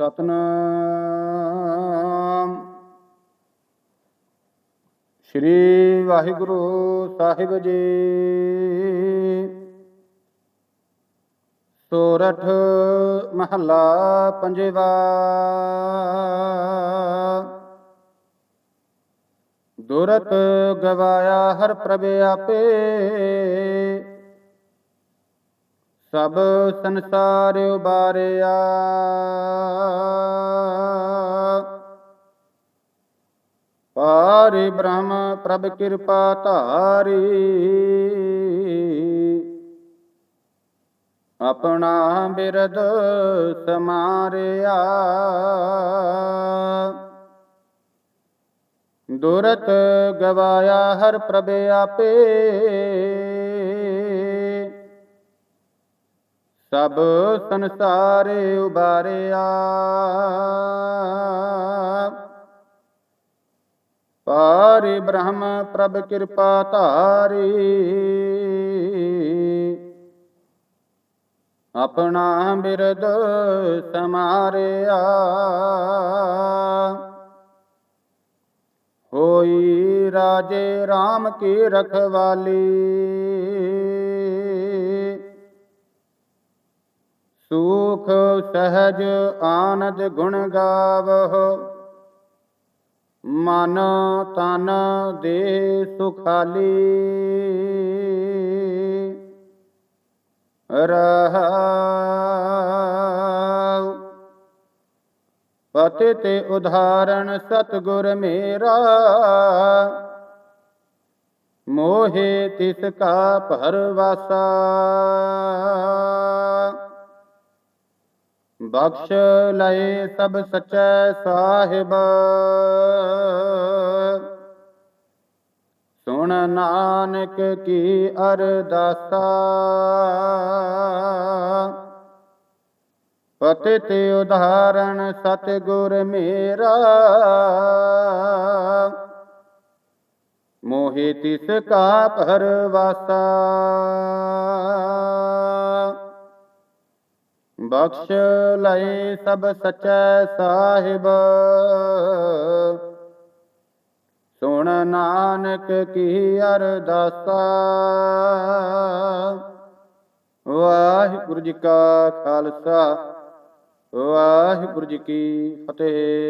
ਸਤਨਾਮ। ਸ੍ਰੀ ਵਾਹਿਗੁਰੂ ਸਾਹਿਬ ਜੀ। ਸੋਰਠ ਮਹੱਲਾ ਪੰਜਵਾ। ਦੁਰਤ ਗਵਾਇਆ ਹਰ ਪ੍ਰਭ ਆਪੇ। ਸਭ ਸੰਸਾਰ ਉਬਾਰਿਆ। ਪਾਰਿ ਬ੍ਰਹਮ ਪ੍ਰਭ ਕਿਰਪਾ ਧਾਰੀ। ਆਪਣਾ ਬਿਰਦ ਸਮਾਰਿਆ। ਦੁਰਤ ਗਵਾਇਆ ਹਰ ਪ੍ਰਭ ਆਪੇ। ਸਭ ਸੰਸਾਰ ਉਬਾਰਿਆ ਪਾਰਿ ਬ੍ਰਹਮ ਪ੍ਰਭ ਕਿਰਪਾ ਧਾਰੀ। ਆਪਣਾ ਬਿਰਦ ਸਮਾਰਿਆ। ਹੋਈ ਰਾਜੇ RAM ਕੀ ਰਖਵਾਲੀ। ਸੁਖ ਸਹਜ ਆਨੰਦ ਗੁਣ ਗਾਵਹੁ। ਮਨ ਤਨ ਦੇ ਸੁਖਾਲੀ। ਰਹਾਉ। ਪਤਿ ਤੇ ਉਧਾਰਨ ਸਤਗੁਰ ਮੇਰਾ। ਮੋਹਿ ਤਿਸ ਕਾ ਭਰਵਾਸਾ। ਬਖਸ਼ ਲਏ ਸਭ ਸਚੈ ਸਾਹਿਬ। ਸੁਣ ਨਾਨਕ ਕੀ ਅਰਦਾਸਾ। ਪਤਿ ਤੇ ਉਧਾਰਨ ਸਤਿਗੁਰ ਮੇਰਾ। ਮੋਹਿ ਤਿਸ ਕਾ ਪਰਵਾਸਾ ਬਖਸ਼ ਲਏ ਸਭ ਸਚੈ ਸਾਹਿਬ। ਸੁਣ ਨਾਨਕ ਕੀ ਅਰਦਾਸਾ। ਵਾਹਿਗੁਰੂ ਜੀ ਕਾ ਖਾਲਸਾ, ਵਾਹਿਗੁਰੂ ਜੀ ਕੀ ਫਤਿਹ।